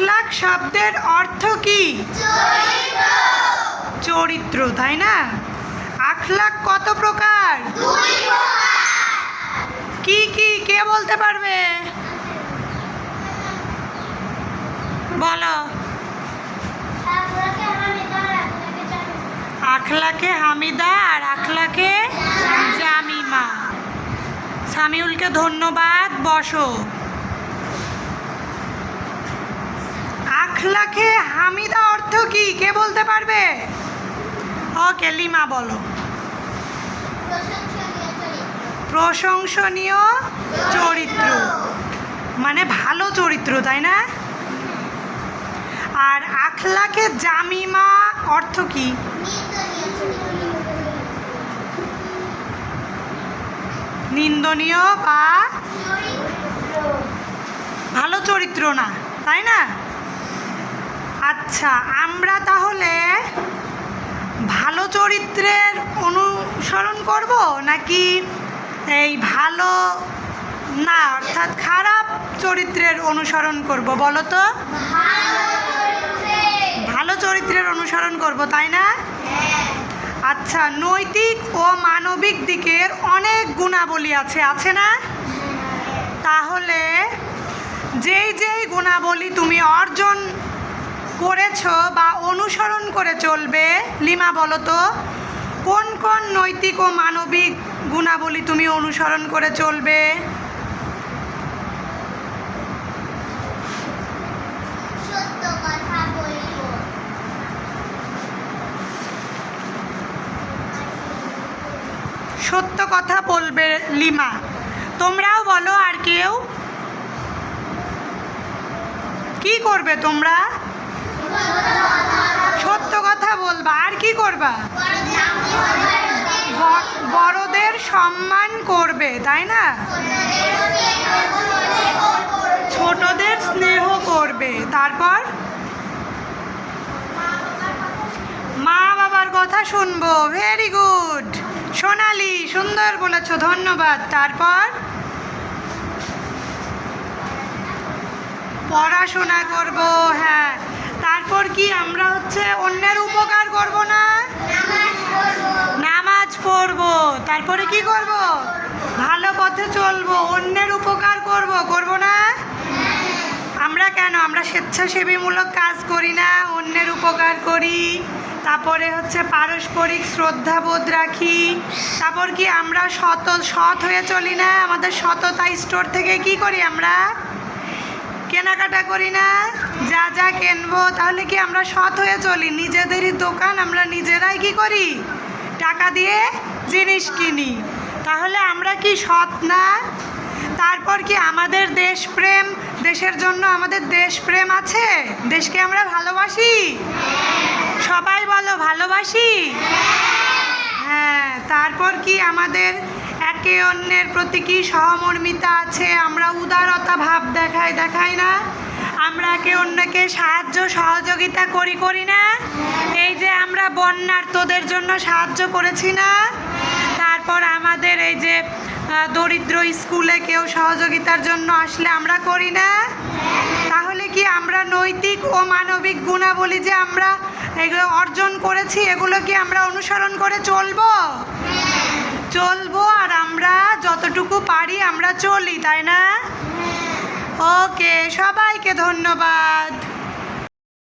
আখলাক শব্দের অর্থ কি? চরিত্র। তাই না? আখলাক কত প্রকার? কি কি, কে বলতে পারবে? বলো। আখলাকে হামিদা আর আখলাকে জামিমা। সামিউলকে ধন্যবাদ, বসো। আখলাকে হামিদা অর্থ কি? কে বলতে পারবে? ওকে, লিমা বলো। প্রশংসনীয় চরিত্র। মানে ভালো চরিত্র, তাই না? আর আখলাকে জামিমা অর্থ কি? নিন্দনীয় বা ভালো চরিত্র না, তাই না? আচ্ছা আমরা তাহলে ভালো চরিত্রের অনুসরণ করব নাকি এই ভালো, না, অর্থাৎ খারাপ চরিত্রের অনুসরণ করব, বলো তো? ভালো চরিত্রের অনুসরণ করব, তাই না? আচ্ছা নৈতিক ও মানবিক দিকের অনেক গুণাবলী আছে আছে না? তাহলে যেই যেই গুণাবলী তুমি অর্জন করেছ বা অনুসরণ করে চলবে? লিমা বলো তো কোন কোন নৈতিক ও মানবিক গুণাবলী তুমি অনুসরণ করে চলবে? সত্য কথা সত্য কথা বলবে লিমা। তোমরাও বলো আর কেউ। কি করবে তোমরা? সত্য কথা বলবা, আর কি করবা? বড়দের সম্মান করবে, তাই না? ছোটদের স্নেহ করবে, তারপর? মা বাবার কথা শুনব ভেরি গুড সোনালি, সুন্দর বলেছ, ধন্যবাদ। তারপর? পড়াশোনা করব হ্যাঁ। হচ্ছে, অন্যের উপকার করব না? নামাজ পড়ব। তারপরে কি করব? ভালো পথে চলবো। অন্যের উপকার করব। করব না? আমরা কেন? আমরা স্বেচ্ছাসেবীমূলক কাজ করি না, অন্যের উপকার করি। তারপরে হচ্ছে পারস্পরিক শ্রদ্ধাবোধ রাখি। তারপর কি আমরা সত সৎ হয়ে চলি না? আমাদের সততা স্টোর থেকে কি করি আমরা? কেনাকাটা করি না, যা যা কিনবো, তাহলে কি আমরা সৎ হয়ে চলি? নিজেদেরই দোকান, আমরা নিজেরাই কি করি? টাকা দিয়ে জিনিস কিনি। তাহলে আমরা কি সৎ না? তারপর কি আমাদের দেশপ্রেম দেশের জন্য আমাদের দেশপ্রেম আছে? দেশকে আমরা ভালোবাসি? সবাই বলো, ভালোবাসি? হ্যাঁ তারপর কি আমাদের একে অন্যের প্রতি কি সহমর্মিতা আছে? আমরা উদারতা ভাব দেখাই দেখাই না? আমরা একে অন্যকে সাহায্য, সহযোগিতা করি করি না? এই যে আমরা বন্যার্তদের জন্য সাহায্য করেছি না? তারপর আমাদের এই যে দরিদ্র স্কুলে কেউ সহযোগিতার জন্য আসলে আমরা করি না? তাহলে কি আমরা নৈতিক ও মানবিক গুণাবলী যে আমরা এগুলো অর্জন করেছি, এগুলো কি আমরা অনুসরণ করে চলবো? চলবো আর আমরা যতটুকু পারি আমরা চলি তাই না? ওকে সবাইকে ধন্যবাদ।